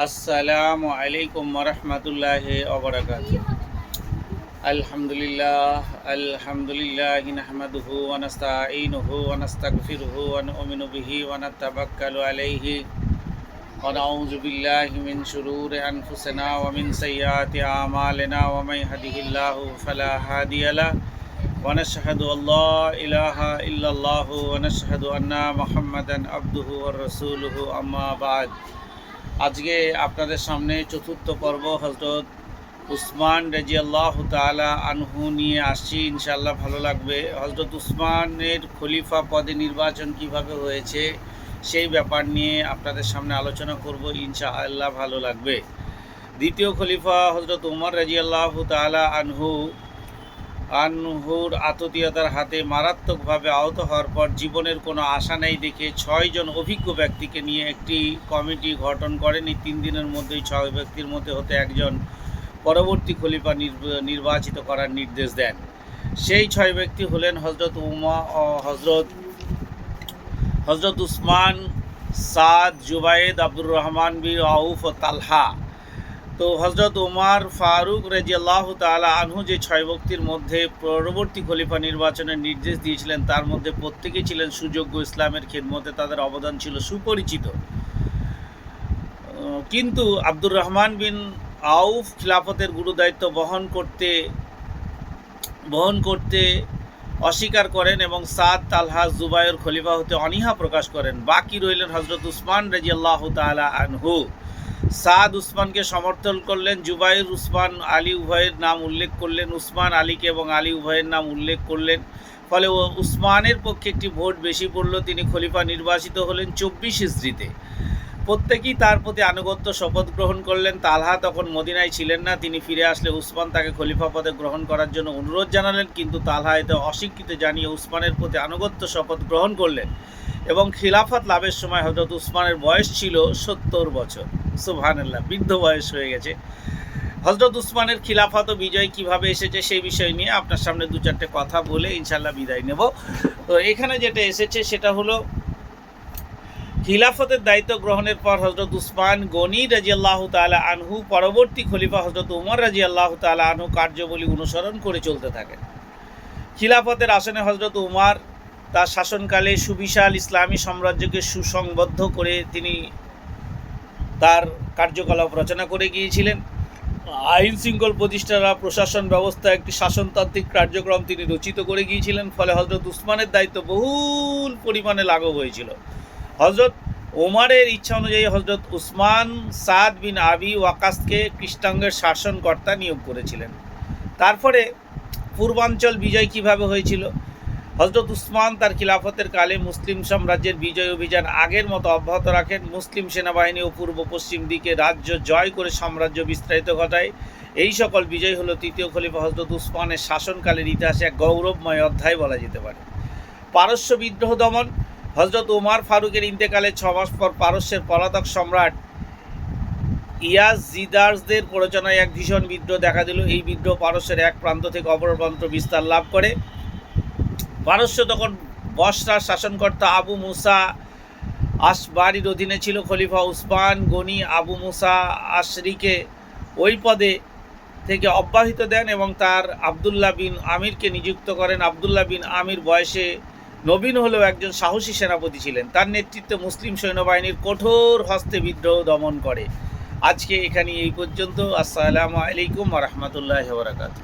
আসসালামু আলাইকুম রহমতুল্লাহ ওবরাকাত আলহামদুলিল্লাহ আলহামদুলিল্লাহ নাহমাদুহু ওয়া নাস্তাঈনুহু ওয়া নাস্তাগফিরুহু ওয়া নু'মিনু বিহি ওয়া নাতাওয়াক্কালু আলাইহি ওয়া নাউযু বিল্লাহি মিন শুরুরি আনফুসিনা ওয়া মিন সাইয়্যাতি আ'মালিনা ওয়া মান ইয়াহদিহিল্লাহু ফালা হাদিয়া লাহু ওয়া নাশহাদু আল্লা ইলাহা ইল্লাল্লাহু ওয়া নাশহাদু আন্না মুহাম্মাদান আবদুহু ওয়া রাসূলুহু আম্মা বা'দ আজকে আপনাদের সামনে চতুর্থ পর্ব হজরত উসমান রেজি আল্লাহ তালা আনহু নিয়ে আসছি ইনশাল্লাহ ভালো লাগবে। হজরত উসমানের খলিফা পদে নির্বাচন কীভাবে হয়েছে সেই ব্যাপার নিয়ে আপনাদের সামনে আলোচনা করব, ইনশাআল্লাহ ভালো লাগবে। দ্বিতীয় খলিফা হজরত উমর রাজিয়াল্লাহ তালা আনহু আনহুর আততীয়তার হাতে মারাত্মকভাবে আহত হওয়ার পর জীবনের কোনো আশা নেই দেখে ছয়জন অভিজ্ঞ ব্যক্তিকে নিয়ে একটি কমিটি গঠন করেন। এই তিন দিনের মধ্যেই ছয় ব্যক্তির মধ্যে হতে একজন পরবর্তী খলিফা নির্ব- নির্বাচিত করার নির্দেশ দেন। সেই ছয় ব্যক্তি হলেন হজরত উমা ও হজরত হজরত Usman Saad Zubayed Abdur Rahman বি আউফ ও তালহা। তো হজরত উমার ফারুক রেজিয়াল্লাহ তালা আনহু যে ছয় ব্যক্তির মধ্যে পরবর্তী খলিফা নির্বাচনের নির্দেশ দিয়েছিলেন, তার মধ্যে প্রত্যেকেই ছিলেন সুযোগ্য ইসলামের খেদমতে তাদের অবদান ছিল সুপরিচিত। কিন্তু আব্দুর রহমান বিন আউফ খিলাফতের গুরুদায়িত্ব বহন করতে বহন করতে অস্বীকার করেন এবং সাদ তালহা জুবাইর খলিফা হতে অনীহা প্রকাশ করেন। বাকি রইলেন হজরত উসমান রাজিয়াল্লাহ তালা আনহু। সাদ উসমানকে সমর্থন করলেন জুবাইর উসমান আলী উভয়ের নাম উল্লেখ করলেন। উসমান আলীকে এবং আলী উভয়ের নাম উল্লেখ করলেন। ফলে উসমানের পক্ষে একটি ভোট বেশি পড়ল। তিনি খলিফা নির্বাচিত হলেন চব্বিশ ইসরিতে প্রত্যেকেই তার প্রতি আনুগত্য শপথ গ্রহণ করলেন। তালহা তখন মদিনায় ছিলেন না। তিনি ফিরে আসলে উসমান তাকে খলিফা পদে গ্রহণ করার জন্য অনুরোধ জানালেন। কিন্তু তালহা এতে অস্বীকৃতি জানিয়ে উসমানের প্রতি আনুগত্য শপথ গ্রহণ করলেন। এবং খিলাফত লাভের সময় হজরত উসমানের বয়স ছিল সত্তর বছর। সুবহানাল্লাহ, বৃদ্ধ বয়স হয়ে গেছে। হজরত উসমানের খিলাফত ও বিজয় কীভাবে এসেছে সেই বিষয় নিয়ে আপনার সামনে দু চারটে কথা বলে ইনশাল্লাহ বিদায় নেব। তো এখানে যেটা এসেছে সেটা হলো, খিলাফতের দায়িত্ব গ্রহণের পর হজরত উসমান গনি রাজি আল্লাহ তালা আনহু, পরবর্তী খলিফা হজরত উমর রাজি আল্লাহ তালা আনহু কার্যবলী অনুসরণ করে চলতে থাকেন। খিলাফতের আসনে হজরত উমার তার শাসনকালে সুবিশাল ইসলামী সাম্রাজ্যকে সুসংবদ্ধ করে তিনি তার কার্যকলাপ রচনা করে গিয়েছিলেন। আইন শৃঙ্খল প্রতিষ্ঠারা প্রশাসন ব্যবস্থা একটি শাসনতান্ত্রিক কার্যক্রম তিনি রচিত করে গিয়েছিলেন, ফলে হজরত উসমানের দায়িত্ব বহুল পরিমাণে লাঘব হয়েছিল। হজরত ওমারের ইচ্ছা অনুযায়ী হজরত উসমান সাদ বিন আবি ওয়াকাসকে কৃষ্ণাঙ্গের শাসনকর্তা নিয়োগ করেছিলেন। তারপরে পূর্বাঞ্চল বিজয় কীভাবে হয়েছিল? হজরত উসমান তার খিলাফতের কালে মুসলিম সাম্রাজ্যের বিজয় অভিযান আগের মতো অব্যাহত রাখেন। মুসলিম সেনাবাহিনী ও পূর্ব পশ্চিম দিকে রাজ্য জয় করে সাম্রাজ্য বিস্তারিত ঘটায়। এই সকল বিজয় হলো তৃতীয় খলিফা হজরত উসমানের শাসনকালের ইতিহাসে এক গৌরবময় অধ্যায় বলা যেতে পারে। পারস্য বিদ্রোহ দমন, হজরত উমার ফারুকের ইন্তেকালে ছ মাস পর পারস্যের পলাতক সম্রাট ইয়াজ জিদার্সদের প্ররোচনায় এক ভীষণ বিদ্রোহ দেখা দিল। এই বিদ্রোহ পারস্যের এক প্রান্ত থেকে অপর প্রান্ত বিস্তার লাভ করে। পারস্য তখন বসরার শাসনকর্তা আবু মুসা আসবাড়ির অধীনে ছিল খলিফা উসমান গনি আবু মুসা আশরিকে ওই পদে থেকে অব্যাহত দেন এবং তার আবদুল্লাহ বিন আমিরকে নিযুক্ত করেন। আবদুল্লাহ বিন আমির বয়সে নবীন হলেও একজন সাহসী সেনাপতি ছিলেন। তার নেতৃত্বে মুসলিম সৈন্যবাহিনীর কঠোর হস্তে বিদ্রোহ দমন করে। আজকে এখানে এই পর্যন্ত। আসসালামু আলাইকুম রহমতুল্লাহ বরাকাতু